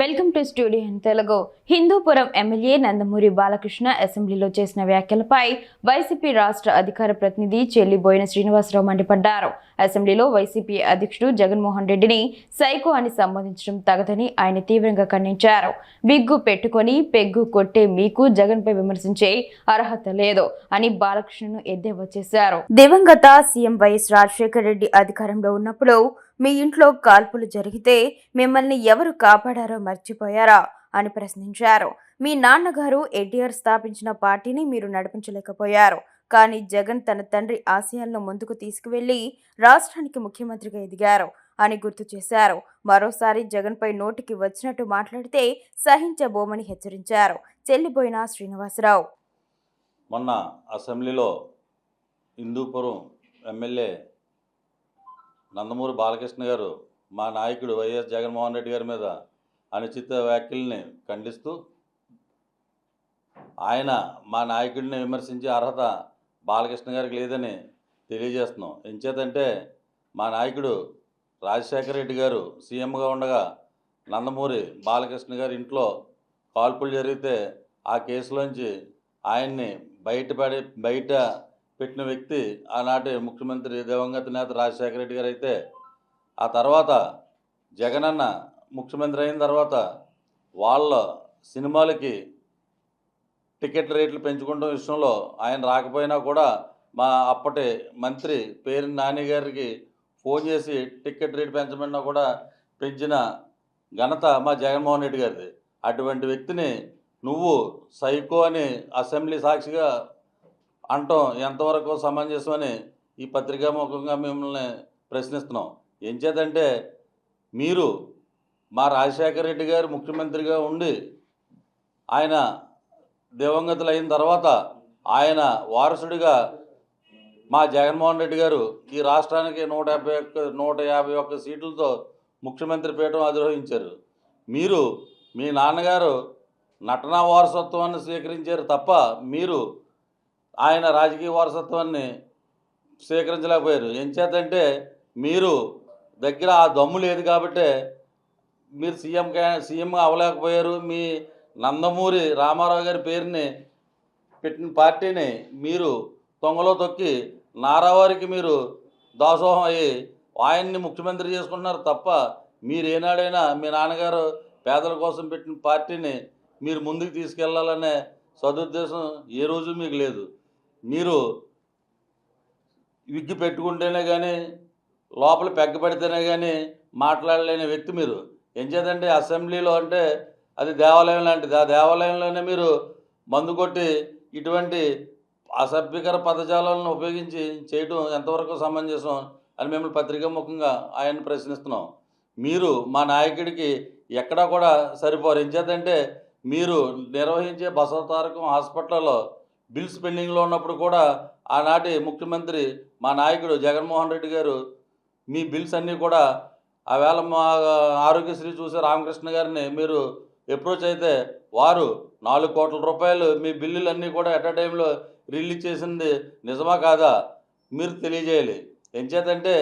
Welcome to studio in Telugu. Hindupuram MLA Nandamuri Balakrishna అసెంబ్లీలో చేసిన వ్యాఖ్యలపై వైసీపీ రాష్ట్ర అధికార ప్రతినిధి చెల్లిబోయిన శ్రీనివాసరావు మండిపడ్డారు. అసెంబ్లీలో వైసీపీ అధ్యక్షుడు జగన్మోహన్ రెడ్డిని సైకో అని సంబోధించడం తగదని ఆయన తీవ్రంగా ఖండించారు. విగ్గు పెట్టుకొని పెగ్గు కొట్టే మీకు జగన్పై విమర్శించే అర్హత లేదు అని బాలకృష్ణను ఎద్దేవా చేశారు. దివంగత సీఎం వైఎస్ రాజశేఖర రెడ్డి అధికారంలో ఉన్నప్పుడు మీ ఇంట్లో కాల్పులు జరిగితే మిమ్మల్ని ఎవరు కాపాడారో మర్చిపోయారా? అని ప్రశ్నించారు. మీ నాన్నగారు ఎన్టీఆర్ స్థాపించిన పార్టీని మీరు నడిపించలేకపోయారు. కానీ జగన్ తన తండ్రి ఆశయాలను ముందుకు తీసుకువెళ్ళి రాష్ట్రానికి ముఖ్యమంత్రిగా ఎదిగారు అని గుర్తు చేశారు. మరోసారి జగన్పై నోటికి వచ్చినట్టు మాట్లాడితే సహించబోమని హెచ్చరించారు. చెల్లిపోయిన శ్రీనివాసరావు. మొన్న అసెంబ్లీలో హిందూపురం ఎమ్మెల్యే నందమూరి బాలకృష్ణ గారు మా నాయకుడు వైఎస్ జగన్మోహన్ రెడ్డి గారి మీద అనుచిత వ్యాఖ్యల్ని ఖండిస్తూ ఆయన మా నాయకుడిని విమర్శించే అర్హత బాలకృష్ణ గారికి లేదని తెలియజేస్తున్నాం. ఎంచేతంటే మా నాయకుడు రాజశేఖర రెడ్డి గారు సీఎంగా ఉండగా నందమూరి బాలకృష్ణ గారి ఇంట్లో కాల్పులు జరిగితే ఆ కేసులోంచి ఆయన్ని బయటపడి బయట పెట్టిన వ్యక్తి ఆనాటి ముఖ్యమంత్రి దివంగత నేత రాజశేఖర రెడ్డి గారు అయితే ఆ తర్వాత జగనన్న ముఖ్యమంత్రి అయిన తర్వాత వాళ్ళ సినిమాలకి టికెట్ రేట్లు పెంచుకోవడం విషయంలో ఆయన రాకపోయినా కూడా మా అప్పటి మంత్రి పేరు నాని గారికి ఫోన్ చేసి టికెట్ రేటు పెంచమన్నా కూడా పెంచిన ఘనత మా జగన్మోహన్ రెడ్డి గారిది. అటువంటి వ్యక్తిని నువ్వు సైకో అని అసెంబ్లీ సాక్షిగా అంటాం ఎంతవరకు సమంజసమని ఈ పత్రికాముఖంగా మిమ్మల్ని ప్రశ్నిస్తున్నాం. ఏం చేతంటే మీరు మా రాజశేఖర రెడ్డి గారు ముఖ్యమంత్రిగా ఉండి ఆయన దివంగతులు అయిన తర్వాత ఆయన వారసుడిగా మా జగన్మోహన్ రెడ్డి గారు ఈ రాష్ట్రానికి నూట యాభై ఒక్క నూట యాభై ఒక్క సీట్లతో ముఖ్యమంత్రి పీఠం అధిరోహించారు. మీరు మీ నాన్నగారు నటనా వారసత్వాన్ని స్వీకరించారు తప్ప మీరు ఆయన రాజకీయ వారసత్వాన్ని స్వీకరించలేకపోయారు. ఎంచేతంటే మీరు దగ్గర ఆ దమ్ము లేదు కాబట్టే మీరు సీఎం సీఎం అవ్వలేకపోయారు. మీ నందమూరి రామారావు గారి పేరుని పెట్టిన పార్టీని మీరు తొంగలో తొక్కి నారావారికి మీరు దాసోహం అయ్యి ఆయన్ని ముఖ్యమంత్రి చేసుకుంటున్నారు తప్ప మీరు ఏనాడైనా మీ నాన్నగారు పేదల కోసం పెట్టిన పార్టీని మీరు ముందుకు తీసుకెళ్ళాలనే సదుద్దేశం ఏ రోజు మీకు లేదు. మీరు విగ్గి పెట్టుకుంటేనే కానీ లోపల పెగ్గబడితేనే కానీ మాట్లాడలేని వ్యక్తి మీరు. ఏం చేద్దంటే అసెంబ్లీలో అంటే అది దేవాలయం లాంటిది. ఆ దేవాలయంలోనే మీరు మందు కొట్టి ఇటువంటి అసభ్యకర పదజాలను ఉపయోగించి చేయటం ఎంతవరకు సమంజసం అని మిమ్మల్ని పత్రికాముఖంగా ఆయన్ని ప్రశ్నిస్తున్నాం. మీరు మా నాయకుడికి ఎక్కడా కూడా సరిపోరు. ఏం చేద్దంటే మీరు నిర్వహించే బసవతారకం హాస్పిటల్లో బిల్స్ పెండింగ్లో ఉన్నప్పుడు కూడా ఆనాటి ముఖ్యమంత్రి మా నాయకుడు జగన్మోహన్ రెడ్డి గారు మీ బిల్స్ అన్నీ కూడా ఆవేళ మా ఆరోగ్యశ్రీ చూసే రామకృష్ణ గారిని మీరు అప్రోచ్ అయితే వారు నాలుగు కోట్ల రూపాయలు మీ బిల్లులన్నీ కూడా ఎట్ అ టైంలో రిలీజ్ చేసింది నిజమా కాదా మీరు తెలియజేయాలి. ఎంచేతంటే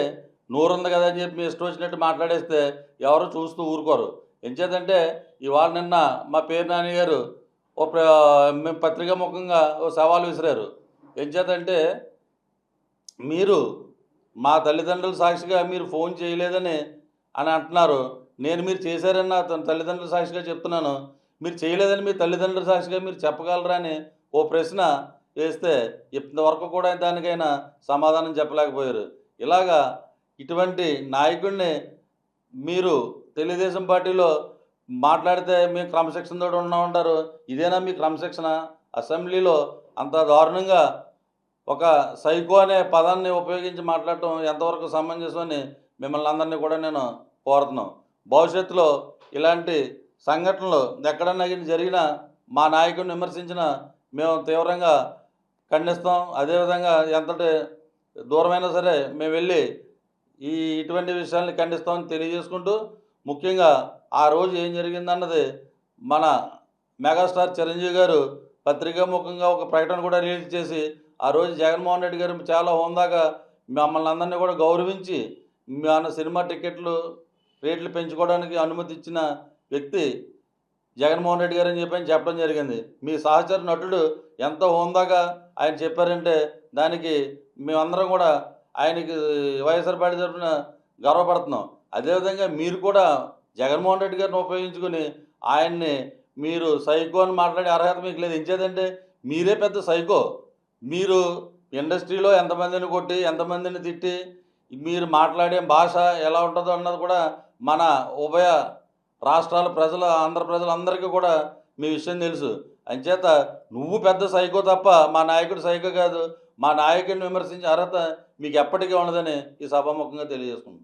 నూరుంది కదా అని చెప్పి మీ ఇష్టం వచ్చినట్టు మాట్లాడేస్తే ఎవరు చూస్తూ ఊరుకోరు. ఎంచేతంటే ఇవాళ నిన్న మా పేరు నాని గారు ఓ ప్ర మేము పత్రికా ముఖంగా ఓ సవాల్ విసిరారు. ఏం చేతంటే మీరు మా తల్లిదండ్రుల సాక్షిగా మీరు ఫోన్ చేయలేదని అని అంటున్నారు. నేను మీరు చేశారని నా తన తల్లిదండ్రుల సాక్షిగా చెప్తున్నాను. మీరు చేయలేదని మీ తల్లిదండ్రుల సాక్షిగా మీరు చెప్పగలరా అని ఓ ప్రశ్న వేస్తే ఇంతవరకు కూడా దానికైనా సమాధానం చెప్పలేకపోయారు. ఇలాగా ఇటువంటి నాయకుడిని మీరు తెలుగుదేశం పార్టీలో మాట్లాడితే మేము క్రమశిక్షణతో ఉన్నామంటారు. ఇదేనా మీ క్రమశిక్షణ? అసెంబ్లీలో అంత దారుణంగా ఒక సైకో అనే పదాన్ని ఉపయోగించి మాట్లాడటం ఎంతవరకు సమంజసం మిమ్మల్ని అందరినీ కూడా నేను కోరుతున్నాను భవిష్యత్తులో ఇలాంటి సంఘటనలు ఎక్కడన్నా జరిగినా మా నాయకుడిని విమర్శించిన మేము తీవ్రంగా ఖండిస్తాం. అదేవిధంగా ఎంతటి దూరమైనా సరే మేము వెళ్ళి ఈ ఇటువంటి విషయాల్ని ఖండిస్తామని తెలియజేసుకుంటూ ముఖ్యంగా ఆ రోజు ఏం జరిగిందన్నది మన మెగాస్టార్ చిరంజీవి గారు పత్రికాముఖంగా ఒక ప్రకటన కూడా రిలీజ్ చేసి ఆ రోజు జగన్మోహన్ రెడ్డి గారు చాలా హోందాగా మమ్మల్ని అందరినీ కూడా గౌరవించి మన సినిమా టికెట్లు రేట్లు పెంచుకోవడానికి అనుమతి ఇచ్చిన వ్యక్తి జగన్మోహన్ రెడ్డి గారు అని చెప్పి చెప్పడం జరిగింది. మీ సహచర నటుడు ఎంతో హోందాగా ఆయన చెప్పారంటే దానికి మేమందరం కూడా ఆయనకి వైఎస్ఆర్ పార్టీ తరఫున గర్వపడుతున్నాం. అదేవిధంగా మీరు కూడా జగన్మోహన్ రెడ్డి గారిని ఉపయోగించుకుని ఆయన్ని మీరు సైకో అని మాట్లాడే అర్హత మీకు లేదు. ఇంచేదండి మీరే పెద్ద సైకో. మీరు ఇండస్ట్రీలో ఎంతమందిని కొట్టి ఎంతమందిని తిట్టి మీరు మాట్లాడే భాష ఎలా ఉంటుందో అన్నది కూడా మన ఉభయ రాష్ట్రాల ప్రజల ఆంధ్ర ప్రజలందరికీ కూడా మీ విషయం తెలుసు. అంచేత నువ్వు పెద్ద సైకో తప్ప మా నాయకుడు సైకో కాదు. మా నాయకుడిని విమర్శించే అర్హత మీకు ఎప్పటికీ ఉండదని ఈ సభాముఖంగా తెలియజేసుకుంటున్నాను.